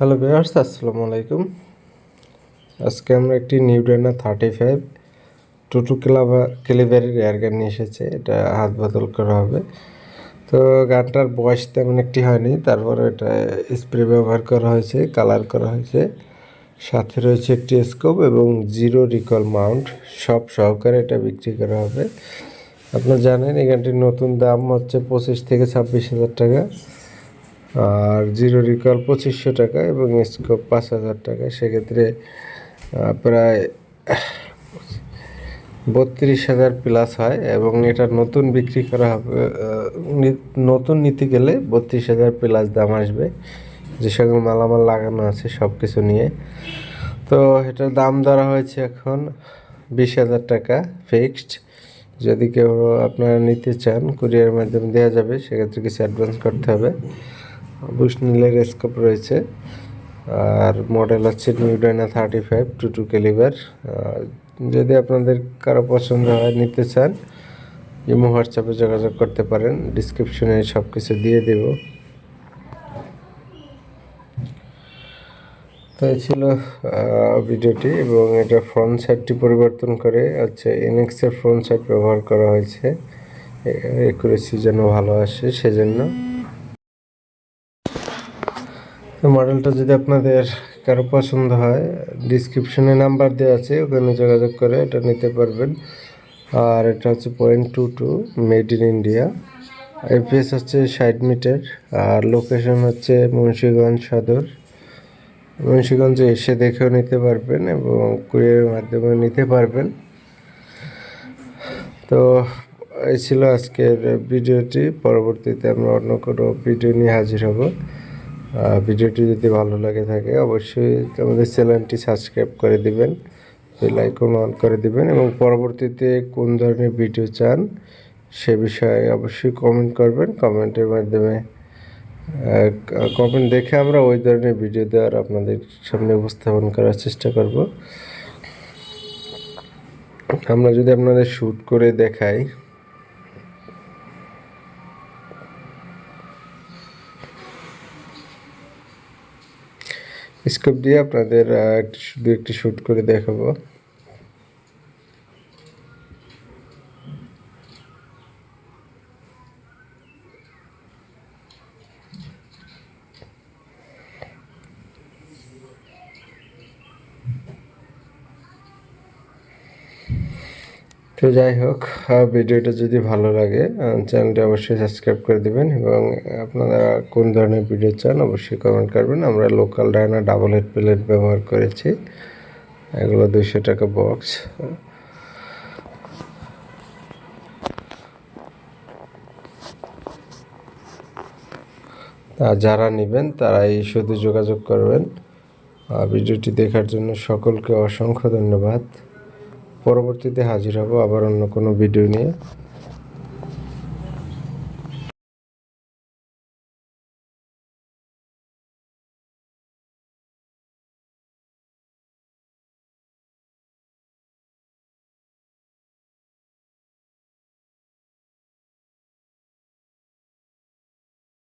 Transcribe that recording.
Hello বিয়ার্স আসসালামু আলাইকুম। আজকে আমরা একটি new Diana thirty five two two ক্লাবা ক্যালিভারের এয়ার গান নিয়ে এসেছে। এটা হাত বদল করা হবে। তো গানটার বয়স তেমন একটি হয়নি, তারপরে এটা স্প্রে ব্যবহার করা হয়েছে কালার করা হয়েছে। সাথে রয়েছে একটি স্কোপ এবং জিরো রিকল মাউন্ট সব সহকারে এটা বিক্রি করা হবে। আপনারা জানেন, এই গানটির নতুন দাম হচ্ছে পঁচিশ থেকে ছাব্বিশ হাজার টাকা। আর জিরো রিকল পঁচিশশো টাকা এবং স্কোপ পাঁচ হাজার টাকা। সেক্ষেত্রে প্রায় বত্রিশ হাজার প্লাস হয় এবং এটা নতুন বিক্রি করা হবে নতুন নিতে গেলে বত্রিশ হাজার প্লাস দাম আসবে। যে সকল মালামাল লাগানো আছে সব কিছু নিয়ে। তো এটার দাম ধরা হয়েছে এখন বিশ হাজার টাকা ফিক্সড যদি কেউ আপনারা নিতে চান কুরিয়ার মাধ্যমে দেওয়া যাবে, সেক্ষেত্রে কিছু অ্যাডভান্স করতে হবে। বুশ নীলের স্কোপ রয়েছে, আর মডেল হচ্ছে new Diana thirty five two two caliber যদি আপনাদের কারও পছন্দ হয়, নিতে চান, ইমো হোয়াটসঅ্যাপে যোগাযোগ করতে পারেন ডিসক্রিপশনে সব কিছু দিয়ে দেব। তো এই ছিল ভিডিওটি, এবং এটা ফ্রন্ট সাইডটি পরিবর্তন করে হচ্ছে এনএক্সের ফ্রন্ট সাইড ব্যবহার করা হয়েছে। একুরেসি যেন ভালো আসে, সেজন্য তো মডেলটা যদি আপনাদের কারও পছন্দ হয় ডিসক্রিপশনে নাম্বার দেওয়া আছে, ওখানে যোগাযোগ করে এটা নিতে পারবেন। আর এটা হচ্ছে point two two made in India APS হচ্ছে ষাট মিটার, আর লোকেশন হচ্ছে মুন্সীগঞ্জ সদর। মুন্সিগঞ্জে এসে দেখেও নিতে পারবেন এবং কুরিয়ারের মাধ্যমে নিতে পারবেন। তো, এই ছিল আজকের ভিডিওটি পরবর্তীতে আমরা অন্য কোনো ভিডিও নিয়ে হাজির হব। ভিডিওটি যদি ভালো লাগে থাকে, অবশ্যই আমাদের চ্যানেলটি সাবস্ক্রাইব করে দিবেন, বেল আইকন অন করে দিবেন এবং পরবর্তীতে কোন ধরনের ভিডিও চান সে বিষয়ে অবশ্যই কমেন্ট করবেন। কমেন্টের মাধ্যমে কমেন্ট দেখে আমরা ওই ধরনের ভিডিও দেওয়ার আপনাদের সামনে উপস্থাপন করার চেষ্টা করব। আমরা যদি আপনাদের শ্যুট করে দেখাই স্কোপ দিয়ে আপনাদের শুধু একটি শ্যুট করে দেখাবো। তো যাই হোক ভিডিওটা যদি ভালো লাগে চ্যানেলটি অবশ্যই সাবস্ক্রাইব করে দিবেন এবং আপনারা কোন ধরনের ভিডিও চান অবশ্যই কমেন্ট করবেন। আমরা local Diana double head plate ব্যবহার করেছি। এগুলো দুইশো টাকা বক্স তা যারা নেবেন, তারাই শুধু যোগাযোগ করবেন। ভিডিওটি দেখার জন্য সকলকে অসংখ্য ধন্যবাদ। পরবর্তীতে হাজির হব আবার অন্য কোনো ভিডিও নিয়ে।